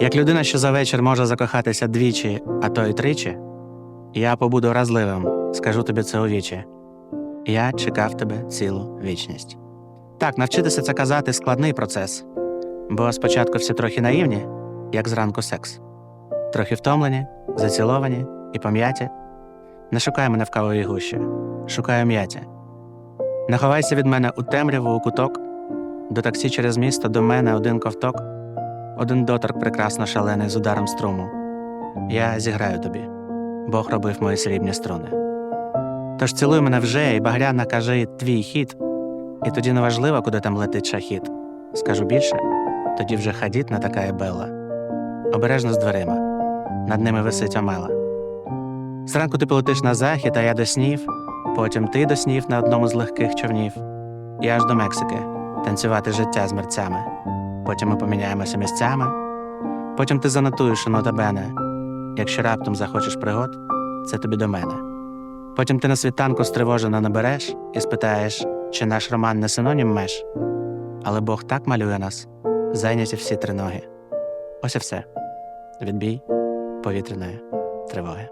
Як людина, що за вечір може закохатися двічі, а то й тричі, я побуду вразливим, скажу тобі це у вічі. Я чекав тебе цілу вічність. Так, навчитися це казати складний процес, бо спочатку всі трохи наївні, як зранку секс, трохи втомлені, заціловані і пом'яті. Не шукай мене в кавовій гущі, шукаю м'яті. Не ховайся від мене у темряву у куток, до таксі через місто до мене один ковток, один доторк прекрасно шалений з ударом струму. Я зіграю тобі, Бог робив мої срібні струни. Тож цілуй мене вже і багряна кажи твій хід, і тоді неважливо, куди там летить шахід. Скажу більше, тоді вже хадід не така і белла. Обережно з дверима, над ними висить омела. Зранку ти полетиш на захід, а я до снів, потім ти до снів на одному з легких човнів, і аж до Мексики танцювати життя з мерцями. Потім ми поміняємося місцями. Потім ти занотуєш нотабене. Якщо раптом захочеш пригод, це тобі до мене. Потім ти на світанку стривожено набереш і спитаєш, чи наш роман не синонім меж. Але Бог так малює нас, зайняті всі триноги. Ось і все. Відбій повітряної тривоги.